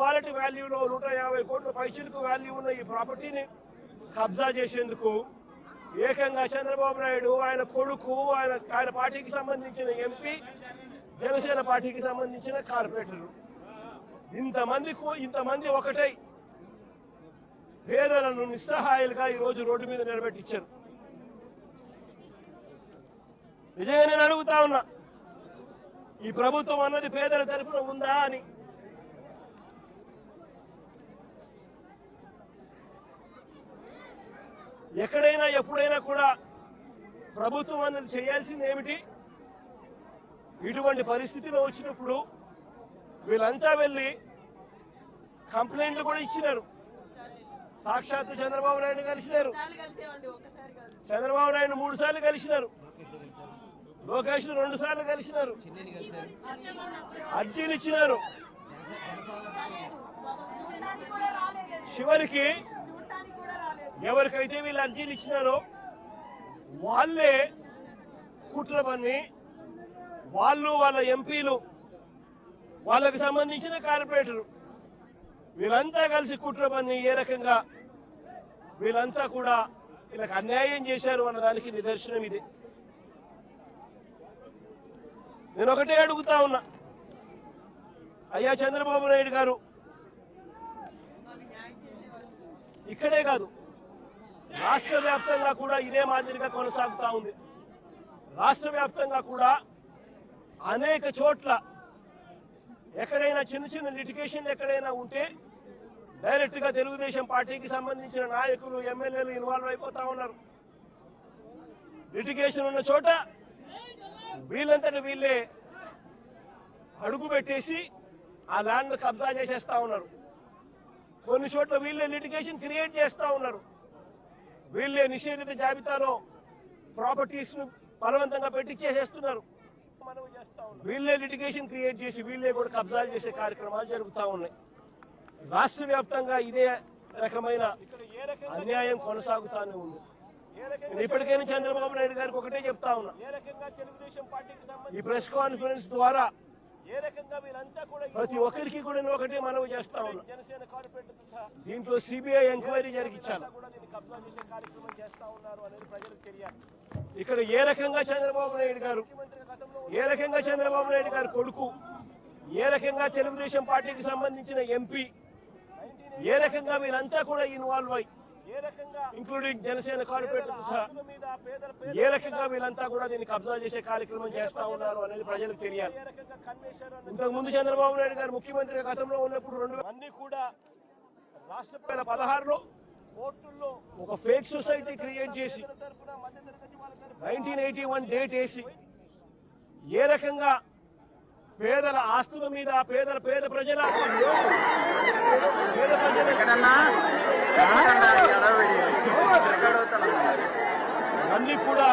Wallet వాల్యూలో నూట యాభై కోట్ల పైసలకు వాల్యూ ఉన్న ఈ ప్రాపర్టీని కబ్జా చేసేందుకు ఏకంగా చంద్రబాబు నాయుడు ఆయన కొడుకు ఆయన ఆయన పార్టీకి సంబంధించిన ఎంపీ జనసేన పార్టీకి సంబంధించిన కార్పొరేటర్లు. ఇంతమంది ఇంతమంది ఒకటై పేదలను నిస్సహాయాలుగా ఈ రోజు రోడ్డు మీద నిలబెట్టించారు. నిజంగా నేను అడుగుతా ఉన్నా ఈ ప్రభుత్వం అన్నది పేదల తరఫున ఉందా అని ఎక్కడైనా ఎప్పుడైనా కూడా ప్రభుత్వం అన్నది చేయాల్సింది ఏమిటి? ఇటువంటి పరిస్థితిలో వచ్చినప్పుడు వీళ్ళంతా వెళ్ళి కంప్లైంట్లు కూడా ఇచ్చినారు. సాక్షాత్తు చంద్రబాబు నాయుడు కలిసినారు. చంద్రబాబు నాయుడు మూడు సార్లు కలిసినారు. లోకేష్ రెండు సార్లు కలిసినారు. అర్జీలు ఇచ్చినారు. చివరికి ఎవరికైతే వీళ్ళు అర్జీలు ఇచ్చినారో వాళ్ళే కుట్ర పని. వాళ్ళు వాళ్ళ ఎంపీలు వాళ్ళకి సంబంధించిన కార్పొరేటర్ వీళ్ళంతా కలిసి కుట్ర పని ఏ రకంగా వీళ్ళంతా కూడా వీళ్ళకి అన్యాయం చేశారు అన్న దానికి నిదర్శనం ఇది. నేను ఒకటే అడుగుతా ఉన్నా. అయ్యా చంద్రబాబు నాయుడు గారు ఇక్కడే కాదు రాష్ట్ర వ్యాప్తంగా కూడా ఇదే మాదిరిగా కొనసాగుతా ఉంది. రాష్ట్ర వ్యాప్తంగా కూడా అనేక చోట్ల ఎక్కడైనా చిన్న చిన్న లిటికేషన్ ఎక్కడైనా ఉంటే డైరెక్ట్గా తెలుగుదేశం పార్టీకి సంబంధించిన నాయకులు ఎమ్మెల్యేలు ఇన్వాల్వ్ అయిపోతా ఉన్నారు. లిటిగేషన్ ఉన్న చోట వీళ్ళంతటి వీళ్ళే అడుగు పెట్టేసి ఆ ల్యాండ్ కబ్జా చేసేస్తా ఉన్నారు. కొన్ని చోట్ల వీళ్ళే లిటిగేషన్ క్రియేట్ చేస్తా ఉన్నారు. వీళ్ళే నిషేధిత జాబితాలో ప్రాపర్టీస్ను బలవంతంగా పెట్టించేసేస్తున్నారు వీళ్ళే లిటిగేషన్ క్రియేట్ చేసి వీళ్ళే కూడా కబ్జాలు చేసే కార్యక్రమాలు జరుగుతూ ఉన్నాయి. రాష్ట్ర వ్యాప్తంగా ఇదే రకమైన అన్యాయం కొనసాగుతానే ఉంది. నేను ఇప్పటికైనా చంద్రబాబు నాయుడు గారికి ఒకటే చెప్తా ఉన్నా. ఈ ప్రెస్ కాన్ఫరెన్స్ ద్వారా ప్రతి ఒక్కరికి కూడా నేను ఒకటే మనవి చేస్తా ఉన్నా. దీంట్లో సిబిఐ ఎంక్వైరీ జరిగించాలి ఇక్కడ ఏ రకంగా చంద్రబాబు నాయుడు గారు ఏ రకంగా చంద్రబాబు నాయుడు గారు కొడుకు ఏ రకంగా తెలుగుదేశం పార్టీకి సంబంధించిన ఎంపీ ఏ రకంగా వీళ్ళంతా కూడా ఇన్వాల్వ్ అయ్యి ఇంక్లూడింగ్ జనసేన కార్పొరేటర్ సహా ఏ రకంగా వీళ్ళంతా కూడా దీన్ని కబ్జా చేసే కార్యక్రమం చేస్తా ఉన్నారు అనేది ప్రజలకు తెలియాలి. ఇంతకు ముందు చంద్రబాబు నాయుడు గారు ముఖ్యమంత్రి గతంలో ఉన్నప్పుడు రెండు అన్ని కూడా రాష్ట్ర పదహారులో కోర్టుల్లో ఒక ఫేక్ సొసైటీ క్రియేట్ చేసి నైన్టీన్ ఎయిటీ వన్ డేట్ వేసి ఏ రకంగా పేదల ఆస్తుల మీద పేదల పేద ప్రజల పేద ప్రజల ত্রিপুরা।